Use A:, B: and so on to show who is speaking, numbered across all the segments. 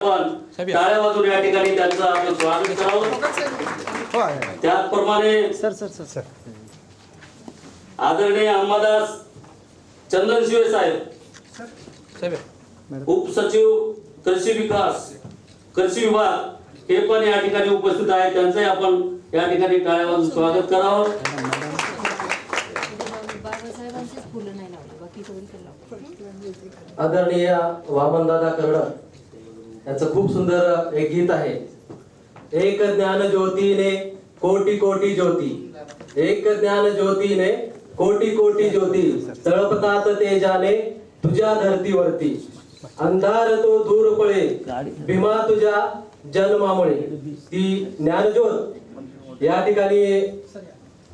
A: पण टाळ्या वाजून या ठिकाणी त्यांचं आपण स्वागत करावं. त्याचप्रमाणे
B: सर सर सर सर.
A: आदरणीय अंबादास चंदन शिवे साहेब
B: साहेब
A: उपसचिव कृषी विकास कृषी विभाग हे पण या ठिकाणी उपस्थित आहेत. त्यांचंही आपण या ठिकाणी टाळ्या वाजून स्वागत करावं.
C: आदरणीय वामनदादा कर्ड यांचं खूप सुंदर एक गीत आहे. एक ज्ञान ज्योतीने कोटी कोटी ज्योती. एक ज्ञान ज्योतीने कोटी कोटी ज्योती. तळपतात तेजाने तुझ्या धर्तीवरती. अंधार तो दूर पळे. भीमा तुझ्या जन्मामुळे. ती ज्ञानज्योत या ठिकाणी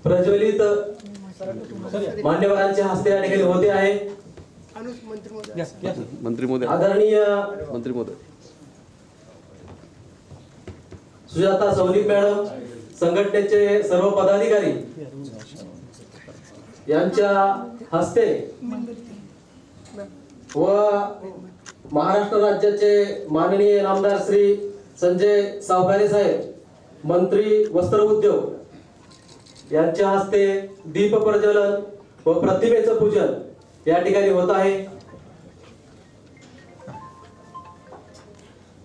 C: प्रज्वलित मान्यवरांच्या हस्ते या ठिकाणी होते आहे.
D: मंत्री महोदय.
C: आदरणीय
D: मंत्री महोदय.
C: सुजाता सौनिक मॅडम संघटनेचे सर्व पदाधिकारी यांच्या हस्ते व महाराष्ट्र राज्याचे माननीय नामदार श्री संजय सावकारे साहेब मंत्री वस्त्र उद्योग यांच्या हस्ते दीप प्रज्वलन व प्रतिमेचं पूजन या ठिकाणी होत आहे.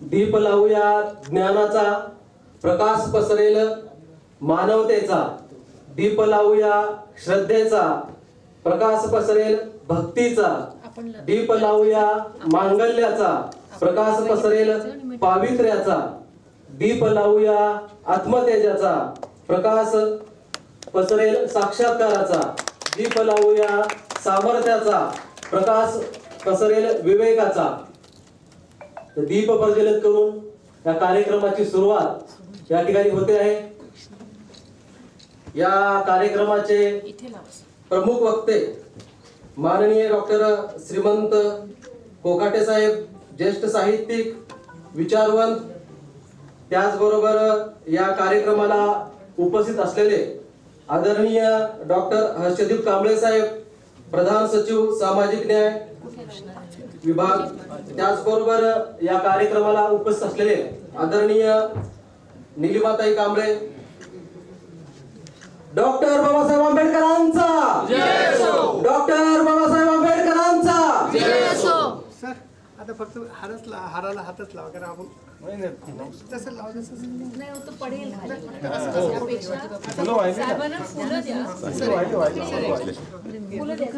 C: दीप लावूया ज्ञानाचा प्रकाश पसरेल मानवतेचा दीप लावूया श्रद्धेचा. प्रकाश पसरेल भक्तीचा दीप लावूया मांगल्याचा. प्रकाश पसरेल पावित्र्याचा दीप लावूया आत्मतेजाचा. प्रकाश पसरेल साक्षात्काराचा दीप लावूया सामर्थ्याचा. प्रकाश पसरेल विवेकाचा. दीप प्रज्वलित करून या कार्यक्रमाची सुरुवात या ठिकाणी होते आहे. या कार्यक्रमाचे प्रमुख वक्ते माननीय डॉक्टर श्रीमंत कोकाटे साहेब ज्येष्ठ साहित्यिक विचारवंत त्याचबरोबर या कार्यक्रमाला उपस्थित असलेले आदरणीय डॉक्टर हर्षदीप कांबळे साहेब प्रधान सचिव सामाजिक न्याय विभाग त्याचबरोबर या कार्यक्रमाला उपस्थित असलेले आदरणीय निलिमाताई कांबळे. डॉक्टर बाबासाहेब आंबेडकरांचा. डॉक्टर बाबासाहेब आंबेडकरांचा.
E: सर आता फक्त हारच ला हाराला हातच लावा कारण आपण तसं लावा तसं
F: नाही होतं पडेल खाली. त्यापेक्षा साहेबांना फुलं द्या. फुलं द्या.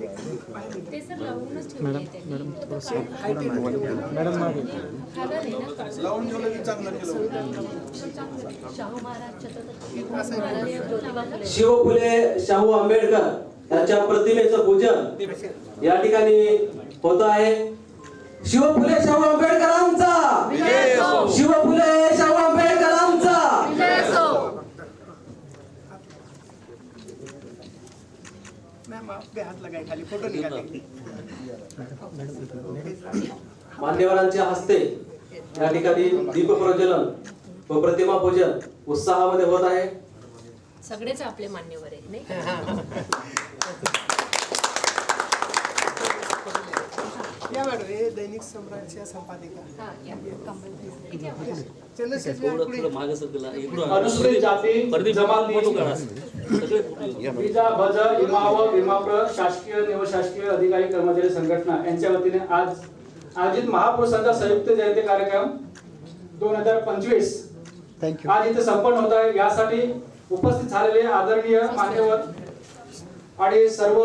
F: ते सर लावूनच ठेवले त्यांनी
B: मॅडम मागे
F: खालं नाही ना? शाहू महाराज छत्रपती महाराज ज्योतिबा फुले.
C: शिव फुले शाहू आंबेडकर यांच्या प्रतिमेचं पूजन या ठिकाणी होत आहे. शिव फुले शाहू आंबेडकरांचा शिव फुले शाहू आंबेडकरांचा
E: मॅम आपले हात लगाय खाली फोटो निघाले.
C: मान्यवरांच्या हस्ते या ठिकाणी दीप प्रज्वलन व प्रतिमा पूजन उत्साहामध्ये होत आहे.
F: सगळेच आपले मान्यवर आहेत नाही
E: या मॅडम हे दैनिक सम्राटच्या संपादिका
F: हा या कंपनी इथे आपण
E: चंद्रशेखर
A: थोडं
E: पुढे
G: अनुसूचित जाती जमाती. विजा भज इमाव विमाप्र शासकीय निमशासकीय अधिकारी कर्मचारी संघटना यांच्या वतीने आज आयोजित महापुरुषांचा संयुक्त जयंती कार्यक्रम दोन हजार पंचवीस.
B: थँक्यू
G: आज इथे संपन्न होत आहे. यासाठी उपस्थित झालेले आदरणीय मान्यवर आणि सर्व